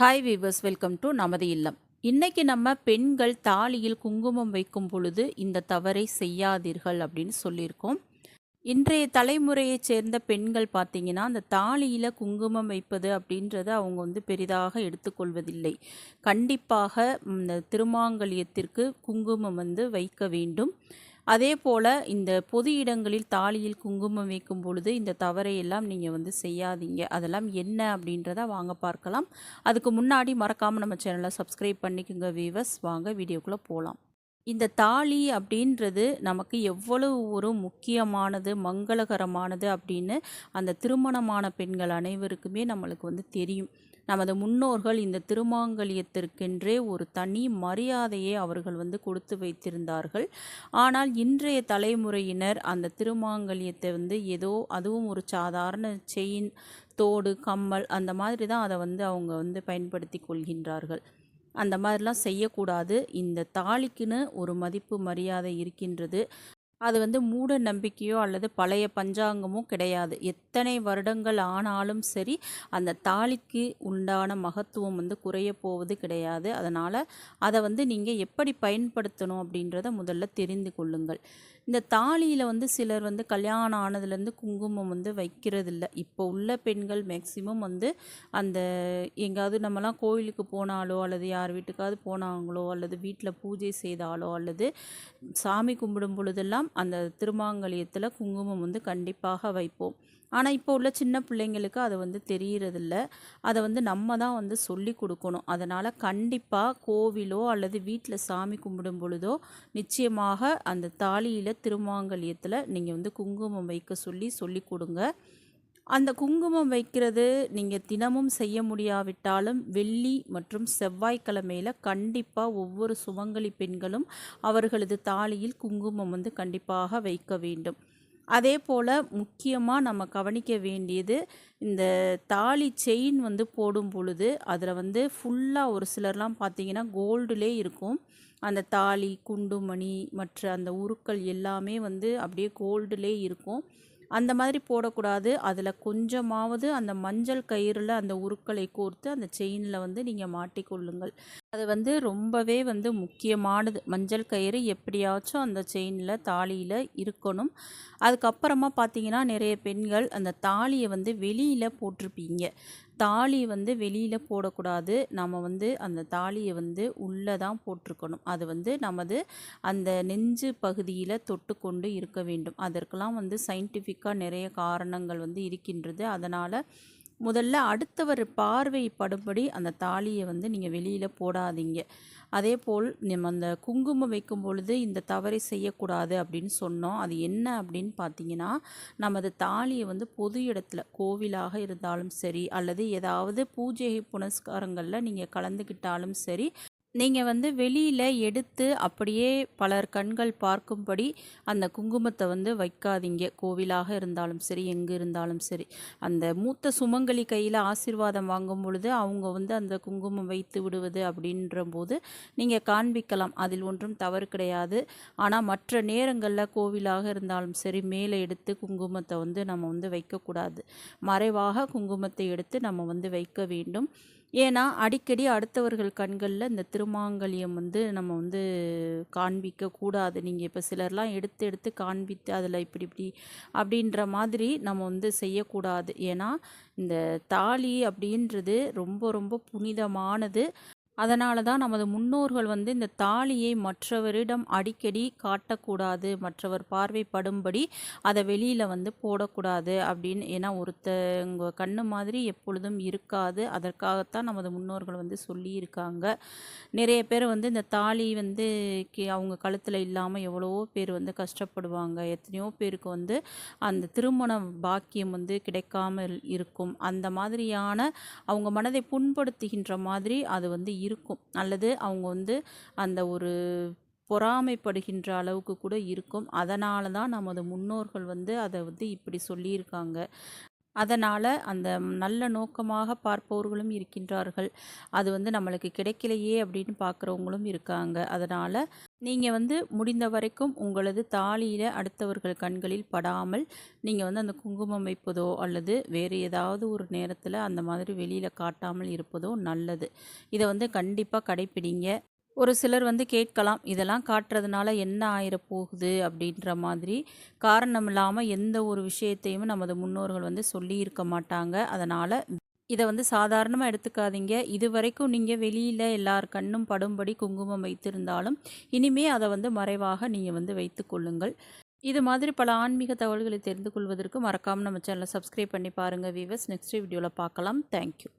Hi viewers welcome to நமது இல்லம். இன்னைக்கு நம்ம பெண்கள் தாலியில் குங்குமம் வைக்கும் பொழுது இந்த தவறை செய்யாதீர்கள் அப்படின்னு சொல்லியிருக்கோம். இன்றைய தலைமுறையைச் சேர்ந்த பெண்கள் பார்த்தீங்கன்னா அந்த தாலியில் குங்குமம் வைப்பது அப்படின்றத அவங்க வந்து பெரிதாக எடுத்துக்கொள்வதில்லை. கண்டிப்பாக இந்த திருமாங்கல்யத்திற்கு குங்குமம் வந்து வைக்க வேண்டும். அதே போல் இந்த பொது இடங்களில் தாலியில் குங்குமம் வைக்கும் பொழுது இந்த தவறை எல்லாம் நீங்கள் வந்து செய்யாதீங்க. அதெல்லாம் என்ன அப்படின்றத வாங்க பார்க்கலாம். அதுக்கு முன்னாடி மறக்காமல் நம்ம சேனலை சப்ஸ்கிரைப் பண்ணிக்கோங்க வீவர்ஸ் வாங்க வீடியோக்குள்ளே போகலாம் இந்த தாலி அப்படின்றது நமக்கு எவ்வளவு ஒரு முக்கியமானது மங்களகரமானது அப்படின்னு அந்த திருமணமான பெண்கள் அனைவருக்குமே நம்மளுக்கு வந்து தெரியும். நமது முன்னோர்கள் இந்த திருமாங்கல்யத்திற்கென்றே ஒரு தனி மரியாதையை அவர்கள் வந்து கொடுத்து வைத்திருந்தார்கள். ஆனால் இன்றைய தலைமுறையினர் அந்த திருமாங்கல்யத்தை வந்து ஏதோ அதுவும் ஒரு சாதாரண செயின் தோடு கம்மல் அந்த மாதிரி தான் அதை வந்து அவங்க வந்து பயன்படுத்தி கொள்கின்றார்கள். அந்த மாதிரிலாம் செய்யக்கூடாது. இந்த தாலிக்குன்னு ஒரு மதிப்பு மரியாதை இருக்கின்றது. அது வந்து மூட நம்பிக்கையோ அல்லது பழைய பஞ்சாங்கமோ கிடையாது. எத்தனை வருடங்கள் ஆனாலும் சரி அந்த தாலிக்கு உண்டான மகத்துவம் வந்து குறைய போவது கிடையாது. அதனால் அதை வந்து நீங்கள் எப்படி பயன்படுத்தணும் அப்படின்றத முதல்ல தெரிந்து கொள்ளுங்கள். இந்த தாலியில் வந்து சிலர் வந்து கல்யாணம் ஆனதுலேருந்து குங்குமம் வந்து வைக்கிறதில்ல. இப்போ உள்ள பெண்கள் மேக்சிமம் வந்து அந்த எங்காவது நம்மலாம் கோயிலுக்கு போனாலோ அல்லது யார் வீட்டுக்காவது போனாங்களோ அல்லது வீட்டில் பூஜை செய்தாலோ அல்லது சாமி கும்பிடும் பொழுதெல்லாம் அந்த திருமாங்கலியத்தில் குங்குமம் வந்து கண்டிப்பாக வைப்போம். ஆனால் இப்போ உள்ள சின்ன பிள்ளைங்களுக்கு அது வந்து தெரியறதில்ல. அதை வந்து நம்ம தான் வந்து சொல்லி கொடுக்கணும். அதனால் கண்டிப்பாக கோவிலோ அல்லது வீட்டில் சாமி கும்பிடும் பொழுதோ நிச்சயமாக அந்த தாலியில் திருமாங்கல்யத்தில் நீங்கள் வந்து குங்குமம் வைக்க சொல்லி சொல்லி கொடுங்க. அந்த குங்குமம் வைக்கிறது நீங்கள் தினமும் செய்ய முடியாவிட்டாலும் வெள்ளி மற்றும் செவ்வாய்க்கிழமையில் கண்டிப்பாக ஒவ்வொரு சுமங்கலி பெண்களும் அவர்களது தாலியில் குங்குமம் வந்து கண்டிப்பாக வைக்க வேண்டும். அதே போல் முக்கியமாக நம்ம கவனிக்க வேண்டியது இந்த தாலி செயின் வந்து போடும் பொழுது அதில் வந்து ஃபுல்லாக ஒரு சிலர்லாம் பார்த்தீங்கன்னா கோல்டுலே இருக்கும். அந்த தாலி குண்டுமணி மற்ற அந்த உருக்கள் எல்லாமே வந்து அப்படியே கோல்டுலே இருக்கும். அந்த மாதிரி போடக்கூடாது. அதில் கொஞ்சமாவது அந்த மஞ்சள் கயிறில் அந்த உருக்களை கோர்த்து அந்த செயினில் வந்து நீங்கள் மாட்டிக்கொள்ளுங்கள் அது வந்து ரொம்பவே வந்து முக்கியமானது. மஞ்சள் கயிறு எப்படியாச்சும் அந்த செயினில் தாலியில் இருக்கணும். அதுக்கப்புறமா பார்த்தீங்கன்னா நிறைய பெண்கள் அந்த தாலியை வந்து வெளியில் போட்டிருப்பீங்க. தாலி வந்து வெளியில் போடக்கூடாது. நம்ம வந்து அந்த தாலியை வந்து உள்ளே தான் போட்டிருக்கணும். அது வந்து நமது அந்த நெஞ்சு பகுதியில் தொட்டுக்கொண்டு இருக்க வேண்டும். அதற்கெல்லாம் வந்து சயின்டிஃபிக்காக நிறைய காரணங்கள் வந்து இருக்கின்றது. அதனால் முதல்ல அடுத்தவர் பார்வைப்படும்படி அந்த தாலியை வந்து நீங்கள் வெளியில் போடாதீங்க. அதே போல் நம்ம அந்த குங்குமம் வைக்கும் பொழுது இந்த தவறை செய்யக்கூடாது அப்படின்னு சொன்னோம். அது என்ன அப்படின்னு பார்த்தீங்கன்னா நமது தாலியை வந்து பொது இடத்துல கோவிலாக இருந்தாலும் சரி அல்லது ஏதாவது பூஜை புனஸ்காரங்களில் நீங்கள் கலந்துக்கிட்டாலும் சரி நீங்கள் வந்து வெளியில் எடுத்து அப்படியே பலர் கண்கள் பார்க்கும்படி அந்த குங்குமத்தை வந்து வைக்காதீங்க. கோவிலாக இருந்தாலும் சரி எங்கே இருந்தாலும் சரி. அந்த மூத்த சுமங்கலி கையில் ஆசீர்வாதம் வாங்கும் பொழுது அவங்க வந்து அந்த குங்குமம் வைத்து விடுவது அப்படின்ற போது நீங்கள் காண்பிக்கலாம். அதில் ஒன்றும் தவறு கிடையாது. ஆனால் மற்ற நேரங்களில் கோவிலாக இருந்தாலும் சரி மேலே எடுத்து குங்குமத்தை வந்து நம்ம வந்து வைக்கக்கூடாது. மறைவாக குங்குமத்தை எடுத்து நம்ம வந்து வைக்க வேண்டும். ஏன்னா அடிக்கடி அடுத்தவர்கள் கண்களில் இந்த திருமாங்கல்யம் வந்து நம்ம வந்து காண்பிக்க கூடாது நீங்கள் இப்போ சிலர்லாம் எடுத்து எடுத்து காண்பித்து அதில் இப்படி இப்படி அப்படின்ற மாதிரி நம்ம வந்து செய்யக்கூடாது. ஏன்னா இந்த தாலி அப்படின்றது ரொம்ப ரொம்ப புனிதமானது. அதனால தான் நமது முன்னோர்கள் வந்து இந்த தாலியை மற்றவரிடம் அடிக்கடி காட்டக்கூடாது மற்றவர் பார்வைப்படும்படி அதை வெளியில் வந்து போடக்கூடாது அப்படின்னு. ஏன்னா ஒருத்தங்க கண்ணு மாதிரி எப்பொழுதும் இருக்காது. அதற்காகத்தான் நமது முன்னோர்கள் வந்து சொல்லியிருக்காங்க. நிறைய பேர் வந்து இந்த தாலி வந்து அவங்க கழுத்தில் இல்லாமல் எவ்வளவோ பேர் வந்து கஷ்டப்படுவாங்க. எத்தனையோ பேருக்கு வந்து அந்த திருமண பாக்கியம் வந்து கிடைக்காமல் இருக்கும். அந்த மாதிரியான அவங்க மனதை புண்படுத்துகின்ற மாதிரி அது வந்து இருக்கும். அல்லது அவங்க வந்து அந்த ஒரு பொறாமைப்படுகின்ற அளவுக்கு கூட இருக்கும். அதனால தான் நமது முன்னோர்கள் வந்து அதை வந்து இப்படி சொல்லியிருக்காங்க. அதனால் அந்த நல்ல நோக்கமாக பார்ப்பவர்களும் இருக்கின்றார்கள். அது வந்து நம்மளுக்கு கிடைக்கலையே அப்படின்னு பார்க்குறவங்களும் இருக்காங்க. அதனால் நீங்கள் வந்து முடிந்த வரைக்கும் உங்களது தாலியில் அடுத்தவர்கள் கண்களில் படாமல் நீங்கள் வந்து அந்த குங்குமம் வைப்பதோ அல்லது வேறு ஏதாவது ஒரு நேரத்தில் அந்த மாதிரி வெளியில் காட்டாமல் இருப்பதோ நல்லது. இதை வந்து கண்டிப்பாக கடைப்பிடிங்க. ஒரு சிலர் வந்து கேட்கலாம் இதெல்லாம் காட்டுறதுனால என்ன ஆயிரப் போகுது அப்படின்ற மாதிரி. காரணம் இல்லாமல் எந்த ஒரு விஷயத்தையும் நமது முன்னோர்கள் வந்து சொல்லியிருக்க மாட்டாங்க. அதனால் இதை வந்து சாதாரணமாக எடுத்துக்காதீங்க. இது வரைக்கும் நீங்கள் வெளியில் எல்லார் கண்ணும் படும்படி குங்குமம் வைத்திருந்தாலும் இனிமே அதை வந்து மறைவாக நீங்கள் வந்து வைத்து கொள்ளுங்கள். இது மாதிரி பல ஆன்மீக தகவல்களை தெரிந்து கொள்வதற்கு மறக்காமல் நம்ம சேனலை சப்ஸ்கிரைப் பண்ணி பாருங்கள் வீவர்ஸ் நெக்ஸ்ட் வீடியோவில் பார்க்கலாம். தேங்க்யூ